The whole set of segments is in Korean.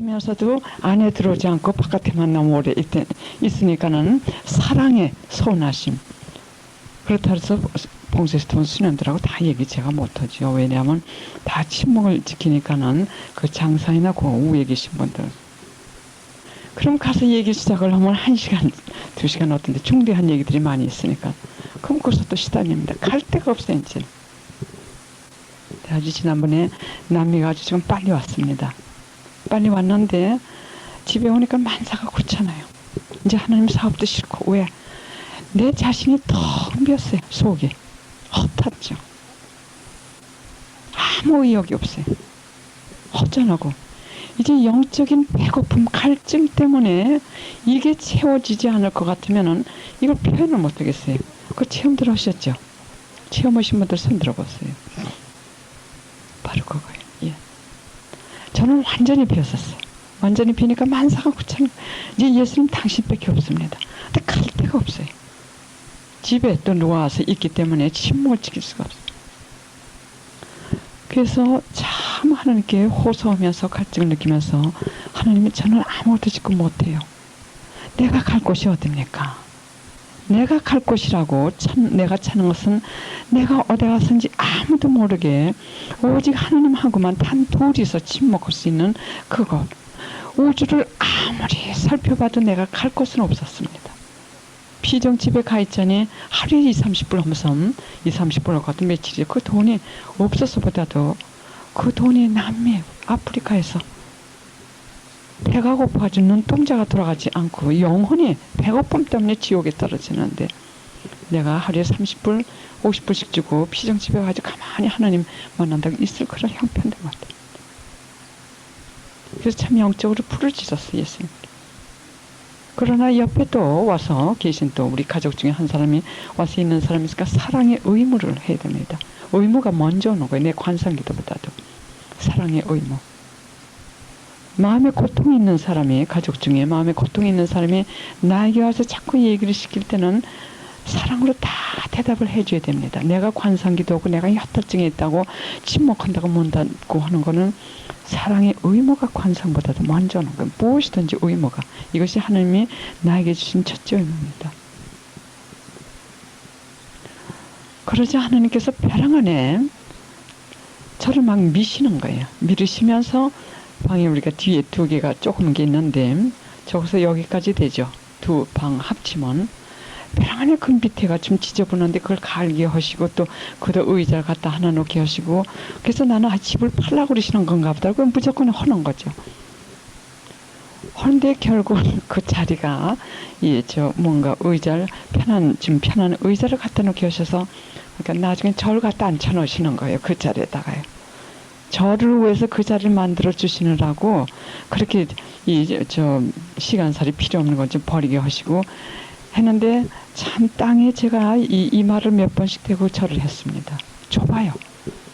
같으면서도 안에 들어오지 않고 바깥에만 너무 오래 있, 있으니까는 사랑의 서운하심. 그렇다 해서 봉쇄스톤 수녀들하고 다 얘기 제가 못하죠. 왜냐하면 다 침묵을 지키니까는 그 장사이나 그 위에 계신 분들. 그럼 가서 얘기 시작을 하면 한 시간, 두 시간 어떤데 중대한 얘기들이 많이 있으니까. 그럼 거기서 또 시달립니다. 갈 데가 없어요, 이제. 아주 지난번에 남미가 아주 지금 빨리 왔습니다. 빨리 왔는데 집에 오니까 만사가 그렇잖아요. 이제 하나님 사업도 싫고 왜? 내 자신이 텅 비었어요. 속이 헛탔죠. 아무 의욕이 없어요. 허전하고 이제 영적인 배고픔, 갈증 때문에 이게 채워지지 않을 것 같으면은 이걸 표현을 못 하겠어요. 그 체험들 하셨죠? 체험하신 분들 손 들어보세요. 바로 그거예요. 예. 저는 완전히 비었었어요. 완전히 비니까 만사가 구창 이제 예수님 당신밖에 없습니다. 근데 갈 데가 없어요. 집에 또 누워와서 있기 때문에 침묵을 지킬 수가 없어요. 그래서 참 하나님께 호소하면서 갈증을 느끼면서 하나님이 저는 아무것도 짓고 못해요. 내가 갈 곳이 어딥니까? 내가 갈 곳이라고 참 내가 찾는 것은 내가 어디 가서인지 아무도 모르게 오직 하나님하고만 단 둘이서 침묵할 수 있는 그곳 우주를 아무리 살펴봐도 내가 갈 곳은 없었습니다. 피정 집에 가 있자니 하루에 2, 30불 하면서 2, 30불 갖고 며칠이 그 돈이 없어서보다도 그 돈이 남미 아프리카에서 배가 고파가지고 눈동자가 돌아가지 않고 영혼이 배고픔 때문에 지옥에 떨어지는데 내가 하루에 30불, 50불씩 주고 피정집에 가지고 가만히 하나님 만난다고 있을 그런 형편도 같아. 그래서 참 영적으로 부르짖었어 예수님. 그러나 옆에 또 와서 계신 또 우리 가족 중에 한 사람이 와서 있는 사람이 있으니까 사랑의 의무를 해야 됩니다. 의무가 먼저 오는 거예요. 내 관상기도보다도. 사랑의 의무. 마음에 고통이 있는 사람이 가족 중에 마음에 고통이 있는 사람이 나에게 와서 자꾸 얘기를 시킬 때는 사랑으로 다 대답을 해줘야 됩니다. 내가 관상기도 하고 내가 혈탈증이 있다고 침묵한다고 문다고 하는 거는 사랑의 의무가 관상보다도 먼저 오는 거예요. 무엇이든지 의무가 이것이 하나님이 나에게 주신 첫째 의무입니다. 그러자 하나님께서 벼랑 안에 저를 막 미시는 거예요. 미르시면서 방이 우리가 뒤에 두 개가 조금 게 있는데 저기서 여기까지 되죠. 두 방 합치면 안에 큰 밑에가 좀 지저분한데 그걸 갈게 하시고 또 그다 의자를 갖다 하나 놓게 하시고 그래서 나는 아, 집을 팔라고 그러시는 건가 보다. 그럼 무조건 하는 거죠. 그런데 결국 그 자리가 이저 뭔가 의자를 편한 좀 편한 의자를 갖다 놓게 하셔서 그러니까 나중에 저를 갖다 앉혀 놓으시는 거예요. 그 자리에다가요. 저를 위해서 그 자리를 만들어 주시느라고 그렇게 이 저 시간살이 필요 없는 건 좀 버리게 하시고 했는데 참 땅에 제가 이, 이 말을 몇 번씩 대고 절을 했습니다. 좁아요.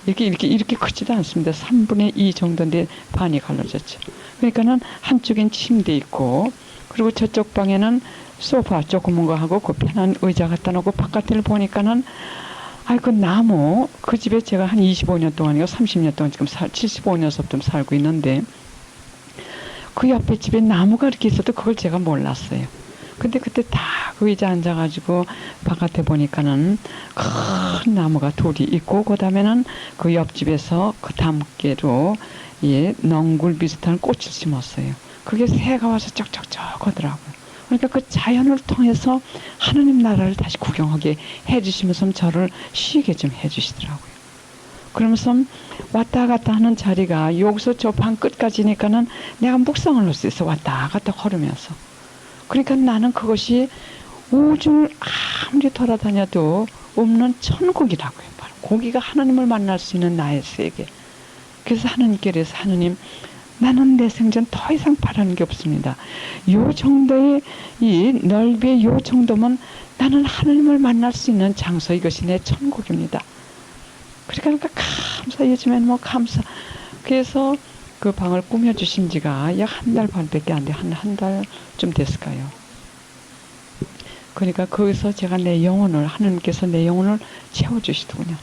이렇게 이렇게 이렇게 크지도 않습니다. 3분의 2 정도인데 반이 갈라졌죠. 그러니까는 한쪽엔 침대 있고 그리고 저쪽 방에는 소파 조그만 거 하고 그 편한 의자 갖다 놓고 바깥을 보니까는 아이 그 나무 그 집에 제가 한 25년 동안이고 30년 동안 지금 살 75년서부터 살고 있는데 그 옆에 집에 나무가 이렇게 있어도 그걸 제가 몰랐어요. 근데 그때 딱 의자 앉아가지고 바깥에 보니까는 큰 나무가 둘이 있고 그다음에는 그 옆집에서 그 담깨로 예 넝굴 비슷한 꽃을 심었어요. 그게 새가 와서 쩍쩍쩍 하더라고요. 그러니까 그 자연을 통해서 하나님 나라를 다시 구경하게 해주시면서 저를 쉬게 좀 해주시더라고요. 그러면서 왔다 갔다 하는 자리가 여기서 저 방 끝까지니까는 내가 묵상을 할 수 있어 왔다 갔다 걸으면서 그러니까 나는 그것이 우주를 아무리 돌아다녀도 없는 천국이라고요. 바로 고기가 하나님을 만날 수 있는 나의 세계. 그래서 하나님께 그래서 하나님 나는 내 생전 더 이상 바라는 게 없습니다. 요 정도의 이 넓이의 요 정도면 나는 하나님을 만날 수 있는 장소 이것이 내 천국입니다. 그러니까 감사 요즘에는 뭐 감사 그래서 그 방을 꾸며주신 지가 약 한 달 반밖에 안 돼. 한, 한 달쯤 됐을까요? 그러니까 거기서 제가 내 영혼을, 하나님께서 내 영혼을 채워주시더군요.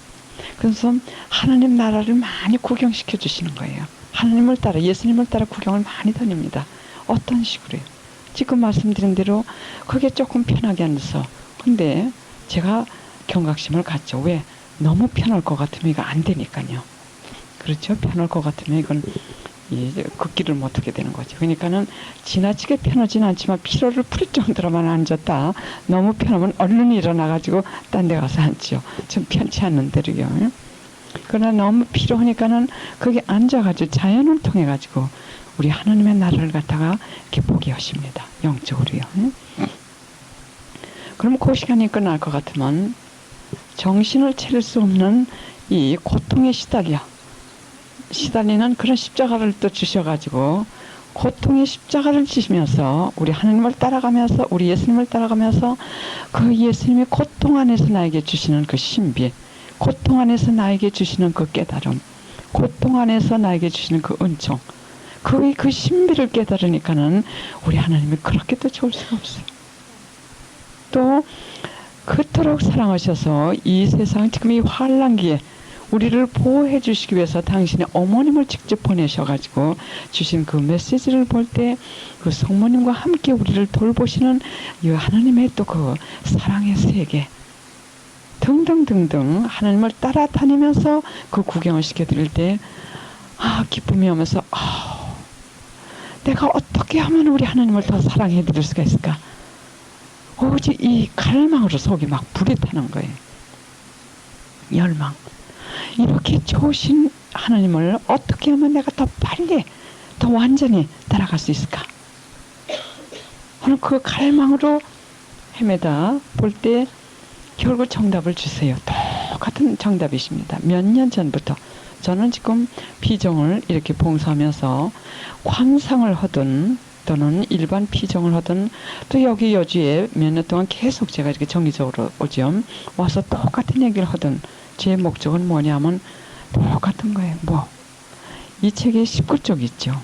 그래서 하나님 나라를 많이 구경시켜 주시는 거예요. 하나님을 따라 예수님을 따라 구경을 많이 다닙니다. 어떤 식으로요? 지금 말씀드린 대로 그게 조금 편하게 앉아서 근데 제가 경각심을 갖죠. 왜? 너무 편할 것 같으면 이거 안 되니까요. 그렇죠? 편할 것 같으면 이건 이 걷기를 못하게 되는 거죠. 그러니까는 지나치게 편하지는 않지만 피로를 풀 정도로만 앉았다. 너무 편하면 얼른 일어나가지고 딴 데 가서 앉죠. 좀 편치 않는 대로요. 그러나 너무 필요하니까는 거기 앉아가지고 자연을 통해 가지고 우리 하나님의 나라를 갖다가 이렇게 보게 하십니다. 영적으로요. 그럼 그 시간이 끝날 것 같으면 정신을 차릴 수 없는 이 고통에 시달려 시달리는 그런 십자가를 또 주셔가지고 고통의 십자가를 지시면서 우리 하나님을 따라가면서 우리 예수님을 따라가면서 그 예수님의 고통 안에서 나에게 주시는 그 신비 고통 안에서 나에게 주시는 그 깨달음 고통 안에서 나에게 주시는 그 은총 그의 그 신비를 깨달으니까는 우리 하나님이 그렇게 또 좋을 수가 없어요. 또 그토록 사랑하셔서 이 세상 지금 이 환란기에 우리를 보호해 주시기 위해서 당신의 어머님을 직접 보내셔가지고 주신 그 메시지를 볼 때 그 성모님과 함께 우리를 돌보시는 이 하나님의 또 그 사랑의 세계 등등등등 하나님을 따라 다니면서 그 구경을 시켜드릴 때 아, 기쁨이 오면서 아, 내가 어떻게 하면 우리 하나님을 더 사랑해 드릴 수가 있을까? 오직 이 갈망으로 속이 막 불이 타는 거예요. 열망. 이렇게 좋으신 하나님을 어떻게 하면 내가 더 빨리, 더 완전히 따라갈 수 있을까? 오늘 그 갈망으로 헤매다 볼 때 결국 정답을 주세요. 똑같은 정답이십니다. 몇 년 전부터 저는 지금 비정을 이렇게 봉사하면서 광상을 하든 또는 일반 피정을 하든 또 여기 여주에 몇 년 동안 계속 제가 이렇게 정기적으로 오죠. 와서 똑같은 얘기를 하든 제 목적은 뭐냐면 똑같은 거예요. 뭐? 이 책에 19쪽 있죠.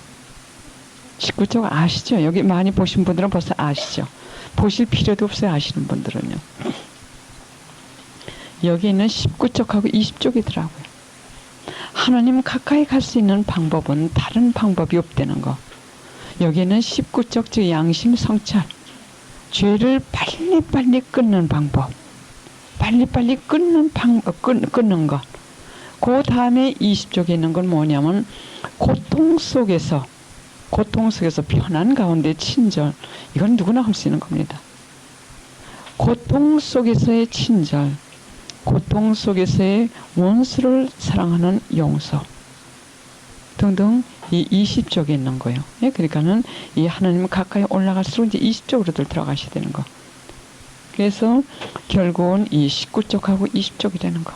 19쪽 아시죠? 여기 많이 보신 분들은 벌써 아시죠? 보실 필요도 없어요. 아시는 분들은요. 여기 있는 19쪽하고 20쪽이더라고요. 하나님 가까이 갈 수 있는 방법은 다른 방법이 없다는 거. 여기는 19쪽 즉 양심 성찰. 죄를 빨리빨리 끊는 방법. 빨리빨리 끊는 방, 어, 끊, 끊는 것. 그 다음에 20쪽에 있는 건 뭐냐면 고통 속에서 고통 속에서 편한 가운데 친절. 이건 누구나 할 수 있는 겁니다. 고통 속에서의 친절. 고통 속에서의 원수를 사랑하는 용서. 등등 이 20쪽에 있는 거예요. 예, 그러니까는 이 하나님 가까이 올라갈수록 이제 20쪽으로들 들어가셔야 되는 거. 그래서 결국은 이 19쪽하고 20쪽이 되는 거.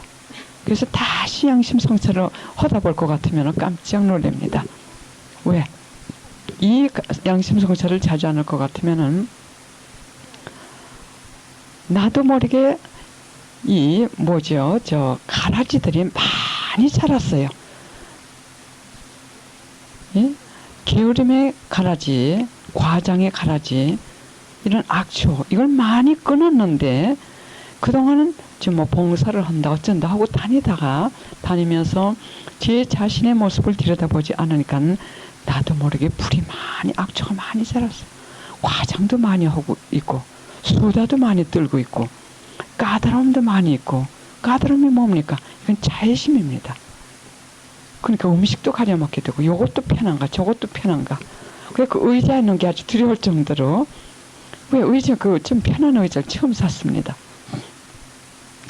그래서 다시 양심 성찰을 하다 볼 것 같으면 깜짝 놀랍니다. 왜? 이 양심 성찰을 자주 안 할 것 같으면은 나도 모르게 이 뭐죠? 저 가라지들이 많이 자랐어요. 예? 게으름의 가라지, 과장의 가라지, 이런 악초 이걸 많이 끊었는데 그동안은 지금 뭐 봉사를 한다 어쩐다 하고 다니다가 다니면서 제 자신의 모습을 들여다보지 않으니까 나도 모르게 불이 많이 악초가 많이 자랐어요. 과장도 많이 하고 있고 수다도 많이 떨고 있고 까다로움도 많이 있고 까다로움이 뭡니까? 이건 자애심입니다. 그러니까 음식도 가려 먹게 되고 요것도 편한가 저것도 편한가 그 의자에 있는 게 아주 두려울 정도로 왜 의자 그 좀 편한 의자를 처음 샀습니다.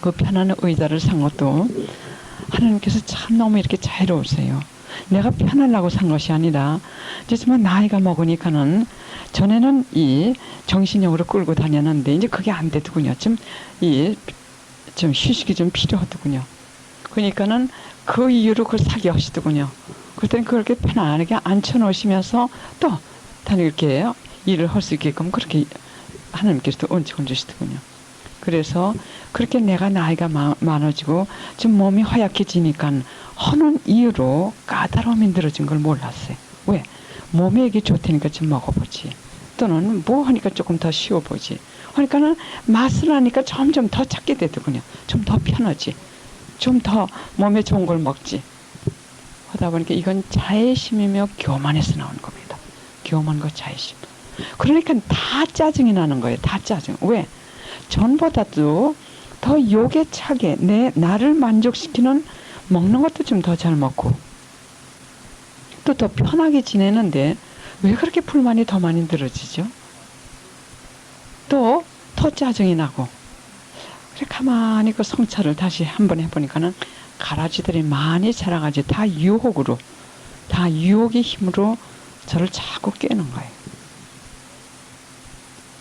그 편한 의자를 산 것도 하나님께서 참 너무 이렇게 자유로우세요. 내가 편하려고 산 것이 아니라 이제지만 나이가 먹으니까는 전에는 이 정신력으로 끌고 다녔는데 이제 그게 안 되더군요. 좀이좀 휴식이 좀 필요하더군요. 그러니까는 그 이유로 그걸 사게 하시더군요. 그때는 그렇게 편안하게 앉혀놓으시면서 또 다니 이렇게 일을 할 수 있게끔 그렇게 하나님께서 은총을 주시더군요. 그래서 그렇게 내가 나이가 마, 많아지고 좀 몸이 허약해지니까 하는 이유로 까다로움이 늘어진 걸 몰랐어요. 왜? 몸에 이게 좋다니까 좀 먹어보지. 또는 뭐 하니까 조금 더 쉬워보지. 그러니까는 맛을 하니까 점점 더 찾게 되더군요. 좀 더 편하지. 좀 더 몸에 좋은 걸 먹지. 하다 보니까 이건 자애심이며 교만에서 나오는 겁니다. 교만과 자애심. 그러니까 다 짜증이 나는 거예요. 다 짜증. 왜? 전보다도 더 욕에 차게 내 나를 만족시키는 먹는 것도 좀 더 잘 먹고 또 더 편하게 지내는데 왜 그렇게 불만이 더 많이 늘어지죠? 또 더 짜증이 나고 그래 가만히 그 성찰을 다시 한번 해보니까는 가라지들이 많이 자라가지고 다 유혹으로 다 유혹의 힘으로 저를 자꾸 깨는 거예요.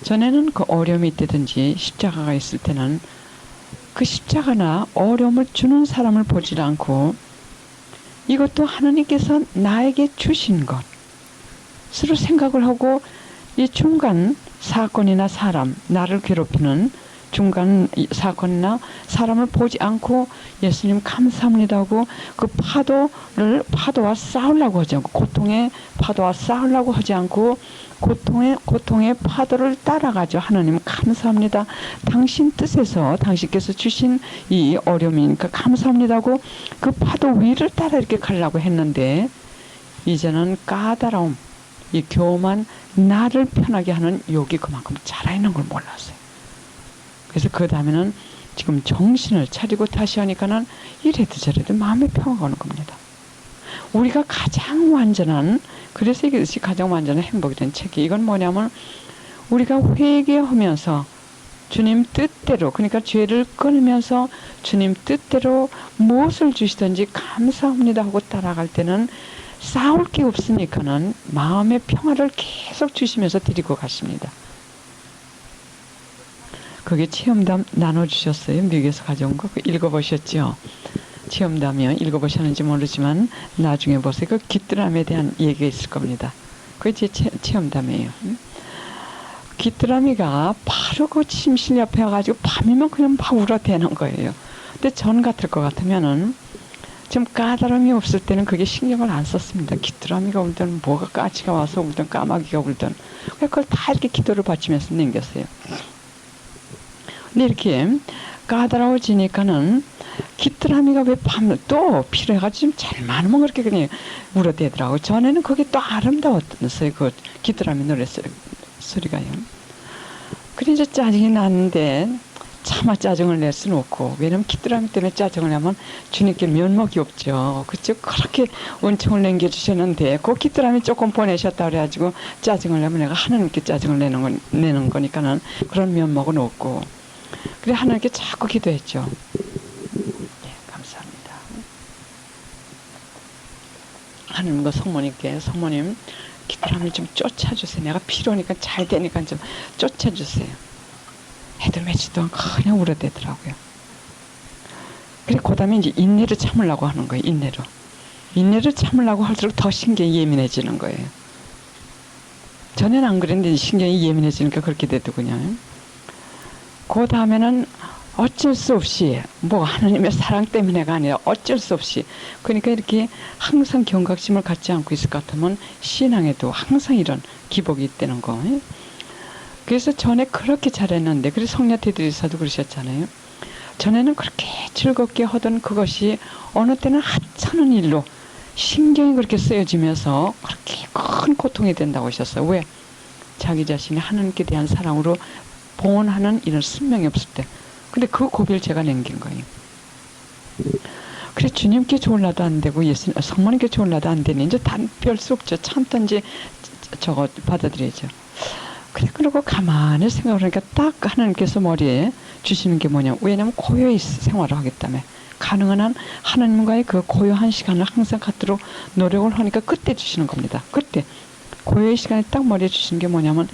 전에는 그 어려움이 있다든지 십자가가 있을 때는 그 십자가나 어려움을 주는 사람을 보질 않고 이것도 하나님께서 나에게 주신 것으로 생각을 하고 이 중간 사건이나 사람, 나를 괴롭히는 중간 이 사건이나 사람을 보지 않고 예수님 감사합니다 하고 그 파도를 파도와 싸우려고 하지 않고 고통의 파도와 싸우려고 하지 않고 고통의 고통의 파도를 따라가죠. 하나님 감사합니다. 당신 뜻에서 당신께서 주신 이 어려움이니까 감사합니다 하고 그 파도 위를 따라 이렇게 가려고 했는데 이제는 까다로움, 이 교만 나를 편하게 하는 욕이 그만큼 자라 있는 걸 몰랐어요. 그래서 그 다음에는 지금 정신을 차리고 다시 하니까는 이래도 저래도 마음의 평화가 오는 겁니다. 우리가 가장 완전한 그래서 이것이 가장 완전한 행복이 된 책이 이건 뭐냐면 우리가 회개하면서 주님 뜻대로 그러니까 죄를 끊으면서 주님 뜻대로 무엇을 주시든지 감사합니다 하고 따라갈 때는 싸울 게 없으니까는 마음의 평화를 계속 주시면서 드리고 가십니다. 그게 체험담 나눠주셨어요. 미국에서 가져온 거. 그 읽어보셨죠? 체험담이요. 읽어보셨는지 모르지만 나중에 보세요. 그 귀뚜라미에 대한 얘기가 있을 겁니다. 그게 제 체, 체험담이에요. 음? 귀뚜라미가 바로 그 침실 옆에 와가지고 밤이면 그냥 막 울어대는 거예요. 근데 전 같을 것 같으면은 좀 까다로움이 없을 때는 그게 신경을 안 썼습니다. 귀뚜라미가 울든 뭐가 까치가 와서 울든 까마귀가 울든 그걸 다 이렇게 기도를 바치면서 넘겼어요. 근데 이렇게 까다로워지니까는 귀뚜라미가 왜 밤에 또 필요해가지고 좀잘 많으면 그렇게 그냥 울어대더라고. 전에는 그게 또 아름다웠어요. 그 귀뚜라미 노래 소- 소리가요. 그래 이제 짜증이 났는데 차마 짜증을 낼 수는 없고 왜냐면 귀뚜라미 때문에 짜증을 내면 주님께 면목이 없죠. 그쵸? 그렇게 은총을 남겨주셨는데 그 귀뚜라미 조금 보내셨다 그래가지고 짜증을 내면 내가 하나님께 짜증을 내는, 건, 내는 거니까는 그런 면목은 없고 그래 하나님께 자꾸 기도했죠. 네, 감사합니다. 하나님과 성모님께 성모님 귀뚜라미 좀 쫓아주세요. 내가 필요하니까 잘 되니까 좀 쫓아주세요. 해도 동안 그냥 울어대더라고요. 그래 그 다음에 이제 인내를 참으려고 하는 거예요. 인내로. 인내를 참으려고 할수록 더 신경이 예민해지는 거예요. 전에는 안 그랬는데 신경이 예민해지니까 그렇게 되더군요. 그 다음에는 어쩔 수 없이 뭐 하나님의 사랑 때문에가 아니라 어쩔 수 없이 그러니까 이렇게 항상 경각심을 갖지 않고 있을 것 같으면 신앙에도 항상 이런 기복이 있다는 거. 그래서 전에 그렇게 잘했는데 그래서 성녀 테드리사도 그러셨잖아요. 전에는 그렇게 즐겁게 하던 그것이 어느 때는 하찮은 일로 신경이 그렇게 쓰여지면서 그렇게 큰 고통이 된다고 하셨어요. 왜? 자기 자신이 하나님께 대한 사랑으로 봉헌하는 이런 순명이 없을 때. 근데 그 고비를 제가 남긴 거예요. 그래 주님께 좋을라도 안 되고 예수님 성모님께 좋을라도 안 되니 이제 단별 수 없죠. 참든지 저거 받아들여야죠. 그래 그러고 가만히 생각을 하니까 딱 하나님께서 머리에 주시는 게 뭐냐 왜냐면 고요히 생활을 때문에 가능한 한 하나님과의 그 고요한 시간을 항상 갖도록 노력을 하니까 그때 주시는 겁니다. 그때 고요의 시간에 딱 머리에 주시는 게 뭐냐면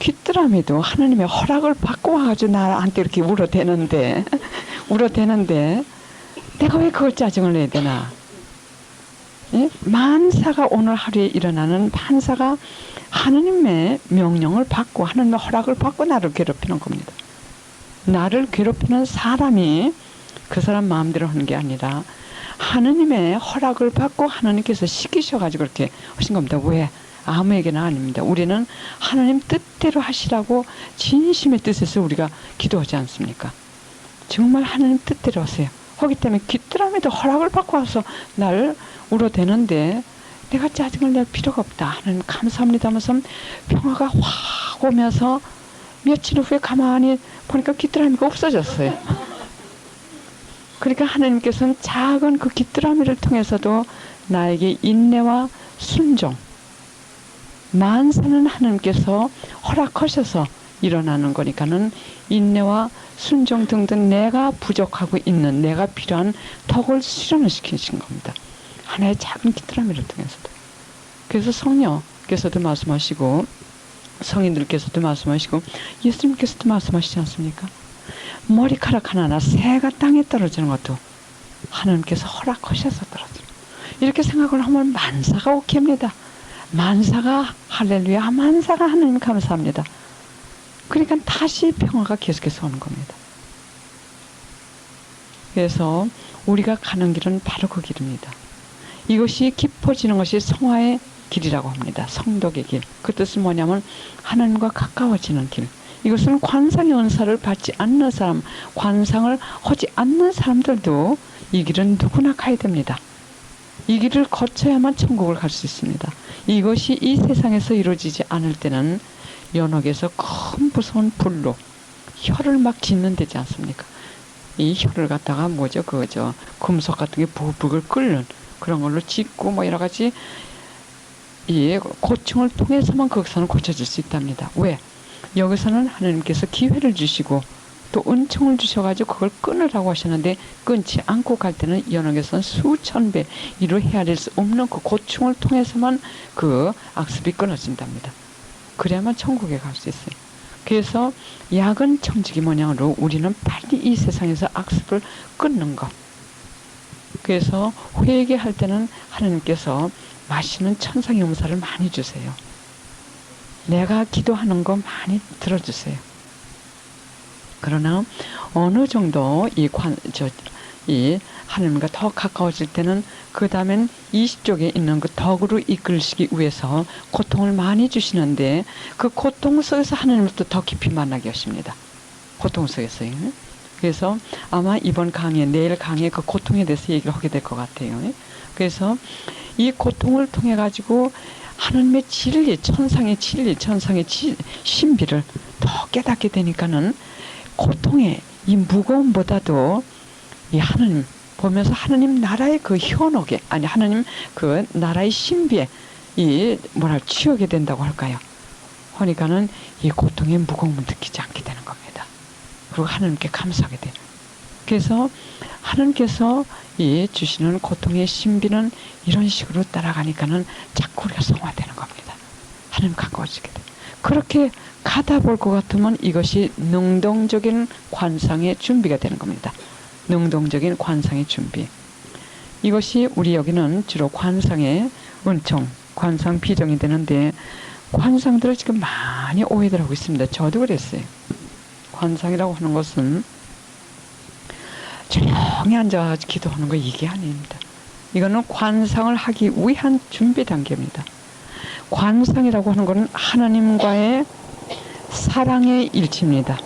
귀뚜라미도 하나님의 허락을 받고 와가지고 나한테 이렇게 울어대는데 울어대는데 내가 왜 그걸 짜증을 내야 되나? 예? 만사가 오늘 하루에 일어나는 판사가 하나님의 명령을 받고 하나님의 허락을 받고 나를 괴롭히는 겁니다. 나를 괴롭히는 사람이 그 사람 마음대로 하는 게 아니라 하나님의 허락을 받고 하나님께서 시키셔가지고 그렇게 하신 겁니다. 왜? 아무에게나 아닙니다. 우리는 하나님 뜻대로 하시라고 진심의 뜻에서 우리가 기도하지 않습니까? 정말 하나님 뜻대로 하세요. 하기 때문에 귀뚜라미도 허락을 받고 와서 날 울어대는데 내가 짜증을 낼 필요가 없다. 하나님 감사합니다 하면서 평화가 확 오면서 며칠 후에 가만히 보니까 귀뚜라미가 없어졌어요. 그러니까 하나님께서는 작은 그 귀뚜라미를 통해서도 나에게 인내와 순종, 만사는 하나님께서 허락하셔서 일어나는 거니까는 인내와 순종 등등 내가 부족하고 있는 내가 필요한 덕을 실현을 시키신 겁니다. 하나의 작은 귀뚜라미를 통해서도. 그래서 성녀께서도 말씀하시고 성인들께서도 말씀하시고 예수님께서도 말씀하시지 않습니까? 머리카락 하나하나 새가 땅에 떨어지는 것도 하나님께서 허락하셔서 떨어지는 이렇게 생각을 하면 만사가 오케입니다. 만사가 할렐루야 만사가 하나님 감사합니다. 그러니까 다시 평화가 계속해서 오는 겁니다. 그래서 우리가 가는 길은 바로 그 길입니다. 이것이 깊어지는 것이 성화의 길이라고 합니다. 성덕의 길. 그 뜻은 뭐냐면 하나님과 가까워지는 길. 이것은 관상의 은사를 받지 않는 사람, 관상을 하지 않는 사람들도 이 길은 누구나 가야 됩니다. 이 길을 거쳐야만 천국을 갈 수 있습니다. 이것이 이 세상에서 이루어지지 않을 때는 연옥에서 큰 무서운 불로 혀를 막 짓는 데지 않습니까? 이 혀를 갖다가 뭐죠? 그저 금속 같은 게 부글부글 끓는 그런 걸로 짓고 뭐 여러 가지 이 고충을 통해서만 거기서는 고쳐질 수 있답니다. 왜? 여기서는 하나님께서 기회를 주시고 또 은총을 주셔가지고 그걸 끊으라고 하셨는데 끊지 않고 갈 때는 연옥에서는 수천 배 이루 헤아릴 수 없는 그 고충을 통해서만 그 악습이 끊어진답니다. 그래야만 천국에 갈 수 있어요. 그래서 야근 청직이 뭐냐로 우리는 빨리 이 세상에서 악습을 끊는 것. 그래서 회개할 때는 하나님께서 맛있는 천상의 음사를 많이 주세요. 내가 기도하는 거 많이 들어주세요. 그러나 어느 정도 이 관, 저, 이 하나님과 더 가까워질 때는 그 다음엔 20쪽에 있는 그 덕으로 이끌시기 위해서 고통을 많이 주시는데 그 고통 속에서 하나님을 또 더 깊이 만나게 하십니다. 고통 속에서요. 그래서 아마 이번 강의, 내일 강의에 그 고통에 대해서 얘기를 하게 될 것 같아요. 그래서 이 고통을 통해 가지고 하나님의 진리, 천상의 진리, 천상의 지, 신비를 더 깨닫게 되니까는 고통의 이 무거움보다도 이 하나님 보면서 하나님 나라의 그 현혹에 아니 하나님 그 나라의 신비에 이 뭐라 취하게 된다고 할까요? 하니까는 이 고통의 무거움을 느끼지 않게 되는 겁니다. 그리고 하나님께 감사하게 돼요. 그래서 하나님께서 이 주시는 고통의 신비는 이런 식으로 따라가니까는 자꾸 우리가 성화되는 겁니다. 하나님 가까워지게 돼. 그렇게 가다 볼 것 같으면 이것이 능동적인 관상의 준비가 되는 겁니다. 능동적인 관상의 준비. 이것이 우리 여기는 주로 관상의 은총, 관상 비정이 되는데 관상들을 지금 많이 오해들 하고 있습니다. 저도 그랬어요. 관상이라고 하는 것은 조용히 앉아 기도하는 거 이게 아닙니다. 이거는 관상을 하기 위한 준비 단계입니다. 관상이라고 하는 것은 하나님과의 사랑의 일치입니다.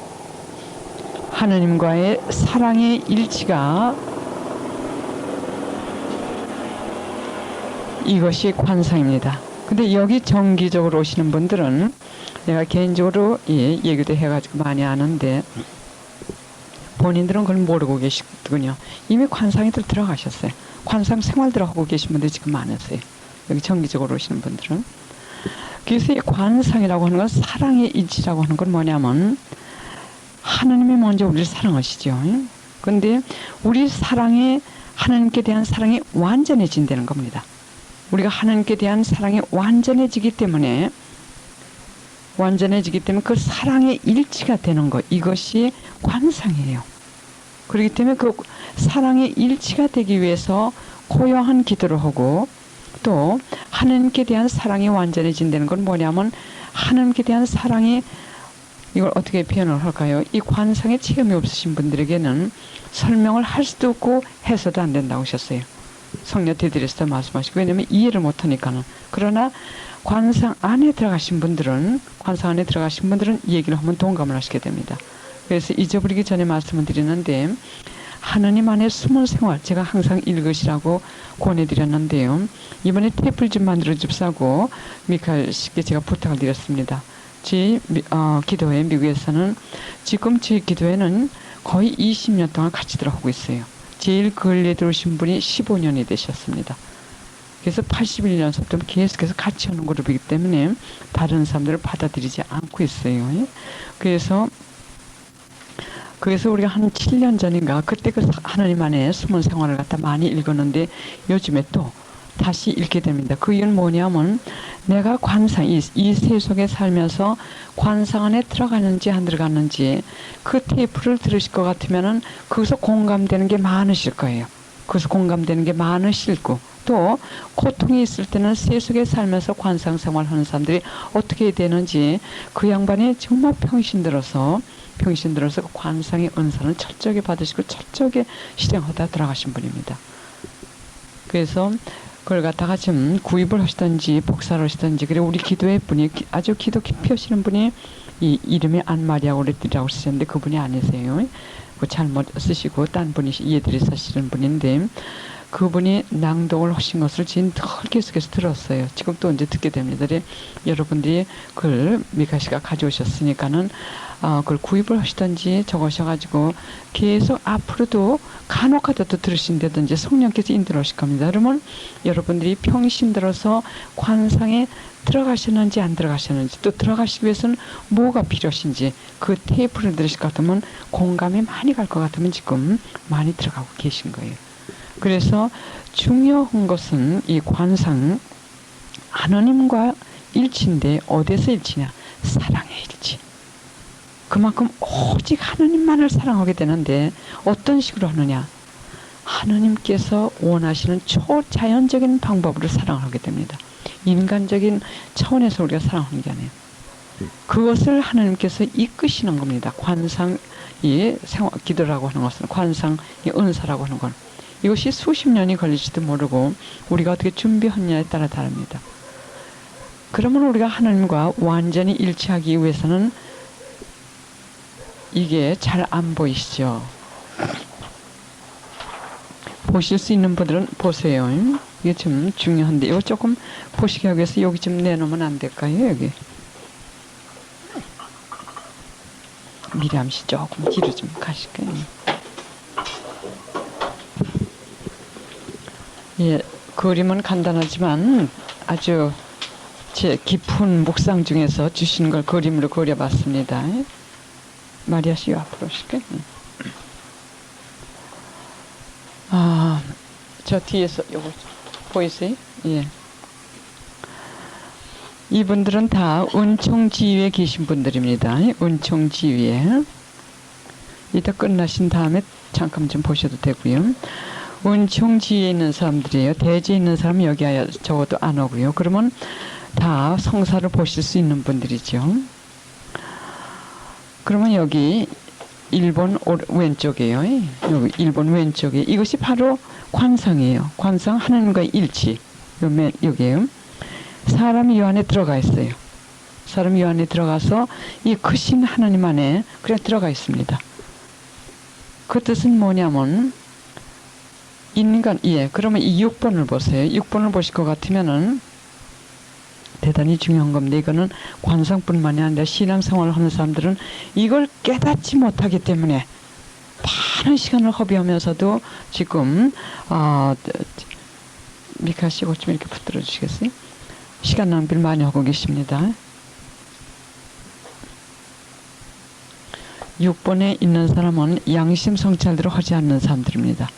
하나님과의 사랑의 일치가 이것이 관상입니다. 근데 여기 정기적으로 오시는 분들은 내가 개인적으로 예, 얘기도 해가지고 많이 아는데 본인들은 그걸 모르고 계시군요. 이미 관상에들 들어가셨어요. 관상 생활들 하고 계신 분들 지금 많으세요. 여기 정기적으로 오시는 분들은. 그래서 이 관상이라고 하는 건 사랑의 일치라고 하는 건 뭐냐면 하나님이 먼저 우리를 사랑하시죠. 근데 우리 사랑이 하나님께 대한 사랑이 완전해진다는 겁니다. 우리가 하나님께 대한 사랑이 완전해지기 때문에 완전해지기 때문에 그 사랑의 일치가 되는 것 이것이 관상이에요. 그렇기 때문에 그 사랑의 일치가 되기 위해서 고요한 기도를 하고 또 하나님께 대한 사랑이 완전해진다는 건 뭐냐면 하나님께 대한 사랑이 이걸 어떻게 표현을 할까요? 이 관상의 체험이 없으신 분들에게는 설명을 할 수도 없고 해서도 안 된다고 하셨어요. 성녀 테드리스도 말씀하시고 왜냐면 이해를 못하니까는 그러나 관상 안에 들어가신 분들은 관상 안에 들어가신 분들은 얘기를 하면 동감을 하시게 됩니다. 그래서 잊어버리기 전에 말씀을 드리는데 하느님 안에 숨은 생활 제가 항상 읽으시라고 권해드렸는데요. 이번에 테이프를 좀 만들어 줍사고 미카엘 씨께 제가 부탁을 드렸습니다. 제 미- 어, 기도회 미국에서는 지금 제 기도회는 거의 20년 동안 같이 들어오고 있어요. 제일 근래 들어오신 분이 15년이 되셨습니다. 그래서 81년서부터 계속해서 같이 오는 그룹이기 때문에 다른 사람들을 받아들이지 않고 있어요. 그래서 그래서 우리가 한 7년 전인가 그때 그 하나님 안에 숨은 생활을 갖다 많이 읽었는데 요즘에 또 다시 읽게 됩니다. 그 이유는 뭐냐면 내가 관상 이, 이 세속에 살면서 관상 안에 들어가는지 안 들어가는지 그 테이프를 들으실 것 같으면은 거기서 공감되는 게 많으실 거예요. 거기서 공감되는 게 많으실 거. 또 고통이 있을 때는 세속에 살면서 관상 생활하는 사람들이 어떻게 되는지 그 양반이 정말 평신 들어서 평신 들어서 그 관상의 은사는 철저하게 받으시고 철저하게 실행하다 돌아가신 분입니다. 그래서 그걸 갖다가 지금 구입을 하시든지 복사를 하시든지 그리고 우리 기도회 분이 기- 아주 기도 깊이 하시는 분이 이 이름이 안마리아 오레띠라고 쓰셨는데 그분이 아니세요. 그 잘못 쓰시고 딴 분이 이해들이 사시는 분인데 그분이 낭독을 하신 것을 지금 늘 계속해서 들었어요. 지금 또 이제 듣게 됩니다. 여러분들이 그걸 미카 씨가 가져오셨으니까는 어, 그걸 구입을 하시든지 적으셔가지고 계속 앞으로도 간혹하다도 들으신다든지 성령께서 인도를 하실 겁니다. 그러면 여러분들이 평신 들어서 관상에 들어가셨는지 안 들어가셨는지 또 들어가시기 위해서는 뭐가 필요하신지 그 테이프를 들으실 것 같으면 공감이 많이 갈 것 같으면 지금 많이 들어가고 계신 거예요. 그래서 중요한 것은 이 관상 하나님과 일치인데 어디서 일치냐? 사랑의 일치. 그만큼 오직 하나님만을 사랑하게 되는데 어떤 식으로 하느냐? 하나님께서 원하시는 초자연적인 방법으로 사랑을 하게 됩니다. 인간적인 차원에서 우리가 사랑하는 게 아니에요. 그것을 하나님께서 이끄시는 겁니다. 관상이 기도라고 하는 것은 관상이 은사라고 하는 건 이것이 수십 년이 걸릴지도 모르고 우리가 어떻게 준비했냐에 따라 다릅니다. 그러면 우리가 하나님과 완전히 일치하기 위해서는 이게 잘 안 보이시죠? 보실 수 있는 분들은 보세요. 이게 좀 중요한데 이거 조금 보시게 하기 위해서 여기 좀 내놓으면 안 될까요? 여기 미람 씨 조금 뒤로 좀 가실까요? 예, 그림은 간단하지만 아주 제 깊은 묵상 중에서 주신 걸 그림으로 그려봤습니다. 마리아 씨 앞으로 오실까요? 아, 저 뒤에서 요거 보이세요? 예. 이분들은 다 은총지위에 계신 분들입니다. 은총지위에. 이따 끝나신 다음에 잠깐 좀 보셔도 되고요. 은총지위에 있는 사람들이에요. 대지에 있는 사람 여기 적어도 안 오고요. 그러면 다 성사를 보실 수 있는 분들이죠. 그러면 여기 일본 오- 왼쪽이에요. 여기 일본 왼쪽에 이것이 바로 관상이에요. 관상 하나님과의 일치. 여기에요. 사람이 요 안에 들어가 있어요. 사람이 요 안에 들어가서 이 크신 하나님 안에 그냥 들어가 있습니다. 그 뜻은 뭐냐면 인간 예 그러면 이 6번을 보세요. 6번을 보실 것 같으면은 대단히 중요한 겁니다. 이거는 관상뿐만이 아니라 신앙생활을 하는 사람들은 이걸 깨닫지 못하기 때문에 많은 시간을 허비하면서도 지금 아 미카 씨 이것 좀 이렇게 붙들어 주시겠어요? 시간 낭비를 많이 하고 계십니다. 6번에 있는 사람은 양심 성찰대로 하지 않는 사람들입니다.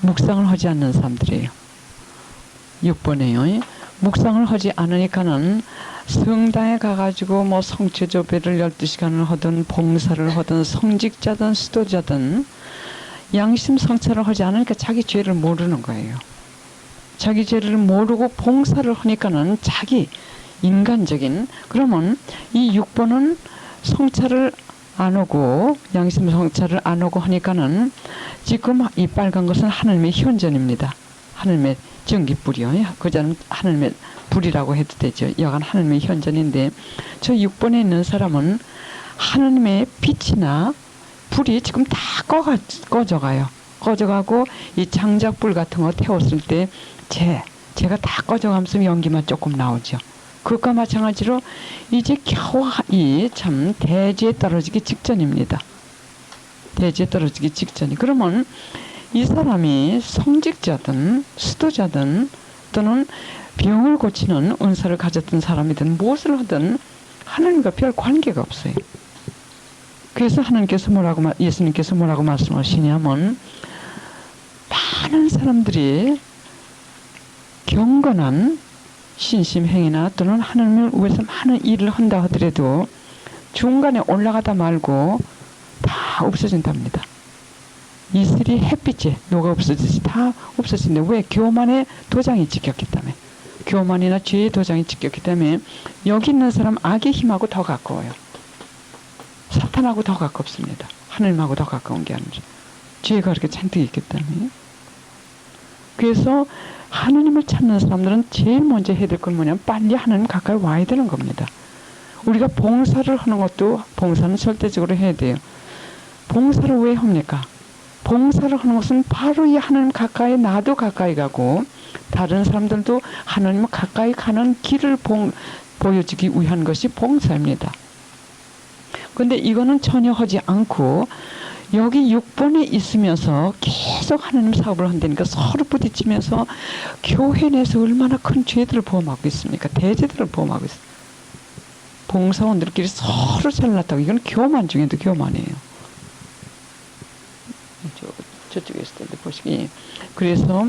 묵상을 하지 않는 사람들이에요. 6번에요. 묵상을 하지 않으니까는 성당에 가가지고 뭐 성체조배를 12시간을 하든 봉사를 하든 성직자든 수도자든 양심 성찰을 하지 않으니까 자기 죄를 모르는 거예요. 자기 죄를 모르고 봉사를 하니까는 자기 인간적인 그러면 이 6번은 성찰을 안 오고 양심 성찰을 안 오고 하니까는 지금 이 빨간 것은 하나님의 현전입니다. 하나님의 전기불이요. 그자는 하나님의 불이라고 해도 되죠. 여간 하나님의 현전인데 저 6번에 있는 사람은 하나님의 빛이나 불이 지금 다 꺼가, 꺼져가요. 꺼져가고 이 장작불 같은 거 태웠을 때 재, 재가 다 꺼져가면서 연기만 조금 나오죠. 그것과 마찬가지로 이제 겨우 이 참 대지에 떨어지기 직전입니다. 대지에 떨어지기 직전이. 그러면 이 사람이 성직자든 수도자든 또는 병을 고치는 은사를 가졌던 사람이든 무엇을 하든 하나님과 별 관계가 없어요. 그래서 하나님께서 뭐라고 마- 예수님께서 뭐라고 말씀하시냐면 많은 사람들이 경건한 신심 행위나 또는 하나님을 위해서 많은 일을 한다 하더라도 중간에 올라가다 말고 다 없어진답니다. 이슬이 햇빛에 녹아 없어지지 다 없어진다. 왜? 교만의 도장이 찍혔기 때문에. 교만이나 죄의 도장이 찍혔기 때문에 여기 있는 사람 악의 힘하고 더 가까워요. 사탄하고 더 가깝습니다. 하늘하고 더 가까운 게 아니라 죄가 그렇게 잔뜩 있기 때문에. 그래서 하나님을 찾는 사람들은 제일 먼저 해야 될 건 뭐냐면 빨리 하나님 가까이 와야 되는 겁니다. 우리가 봉사를 하는 것도 봉사는 절대적으로 해야 돼요. 봉사를 왜 합니까? 봉사를 하는 것은 바로 이 하나님 가까이 나도 가까이 가고 다른 사람들도 하나님 가까이 가는 길을 봉, 보여주기 위한 것이 봉사입니다. 근데 이거는 전혀 하지 않고 여기 6번에 있으면서 계속 하나님 사업을 한다니까 서로 부딪히면서 교회 내에서 얼마나 큰 죄들을 보험하고 있습니까? 대죄들을 보험하고 있습니다. 봉사원들끼리 서로 잘났다고 이건 교만 중에도 교만이에요. 저, 저쪽에 있을 텐데 보시기. 그래서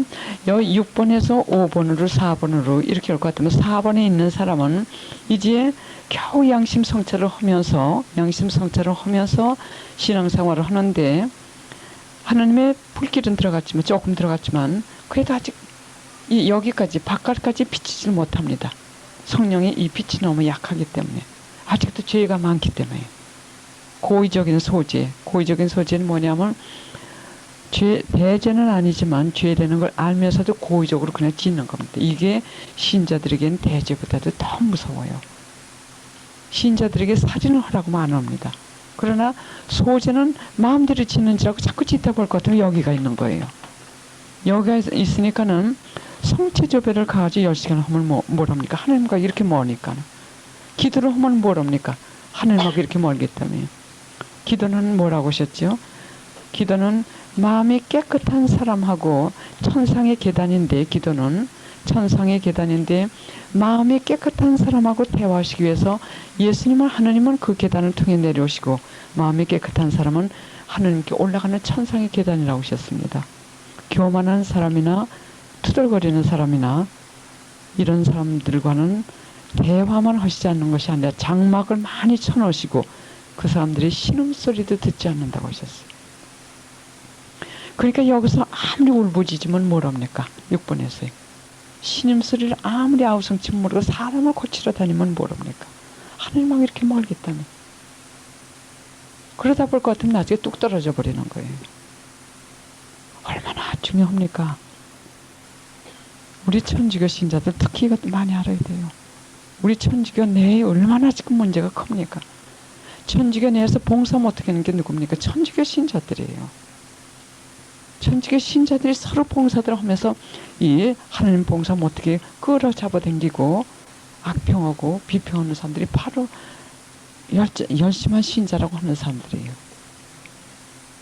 여기 6번에서 5번으로 4번으로 이렇게 올 것 같으면 4번에 있는 사람은 이제 겨우 양심 성찰을 하면서 양심 성찰을 하면서 신앙생활을 하는데 하나님의 불길은 들어갔지만 조금 들어갔지만 그래도 아직 이 여기까지 바깥까지 비치질 못합니다. 성령의 이 빛이 너무 약하기 때문에. 아직도 죄가 많기 때문에. 고의적인 소재 고의적인 소재는 뭐냐면 죄 대죄는 아니지만 죄되는 걸 알면서도 고의적으로 그냥 짓는 겁니다. 이게 신자들에게는 대죄보다도 더 무서워요. 신자들에게 살인을 하라고만 안 합니다. 그러나 소재는 마음대로 짓는 줄 알고 자꾸 짓다 볼 것 같으면 여기가 있는 거예요. 여기가 있- 있으니까는 성체 조배를 가지고 10시간 하면 뭐, 뭘 합니까? 하나님과 이렇게 머니까. 기도를 하면 뭘 합니까? 하나님하고 이렇게 때문에. 기도는 뭐라고 하셨죠? 기도는 마음이 깨끗한 사람하고 천상의 계단인데 기도는 천상의 계단인데 마음이 깨끗한 사람하고 대화하시기 위해서 예수님은 하나님은 그 계단을 통해 내려오시고 마음이 깨끗한 사람은 하나님께 올라가는 천상의 계단이라고 하셨습니다. 교만한 사람이나 투덜거리는 사람이나 이런 사람들과는 대화만 하시지 않는 것이 아니라 장막을 많이 쳐놓으시고 그 사람들이 신음소리도 듣지 않는다고 하셨어요. 그러니까 여기서 아무리 울부짖으면 뭐랍니까? 6번에서요. 신음소리를 아무리 아우성치 모르고 사람을 고치러 다니면 뭐랍니까? 하늘만 이렇게 멀겠다니. 그러다 볼 것 같으면 나중에 뚝 떨어져 버리는 거예요. 얼마나 중요합니까? 우리 천주교 신자들 특히 이것 많이 알아야 돼요. 우리 천주교 내에 얼마나 지금 문제가 큽니까? 천주교 내에서 봉사 못하게 하는 게 누굽니까? 천주교 신자들이에요. 천주교 신자들이 서로 봉사들 하면서 이 하나님 봉사 못하게 끌어 잡아 당기고 악평하고 비평하는 사람들이 바로 열, 열심한 신자라고 하는 사람들이에요.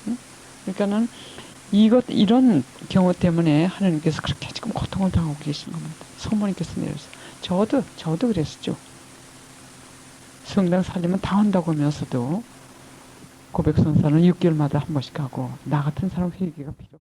응? 그러니까는 이것 이런 경우 때문에 하나님께서 그렇게 지금 고통을 당하고 계신 겁니다. 성모님께서 내려서 저도 저도 그랬었죠. 성당 살림은 다 한다고 하면서도 고백 선사는 6개월마다 한 번씩 가고 나 같은 사람 회개가 필요.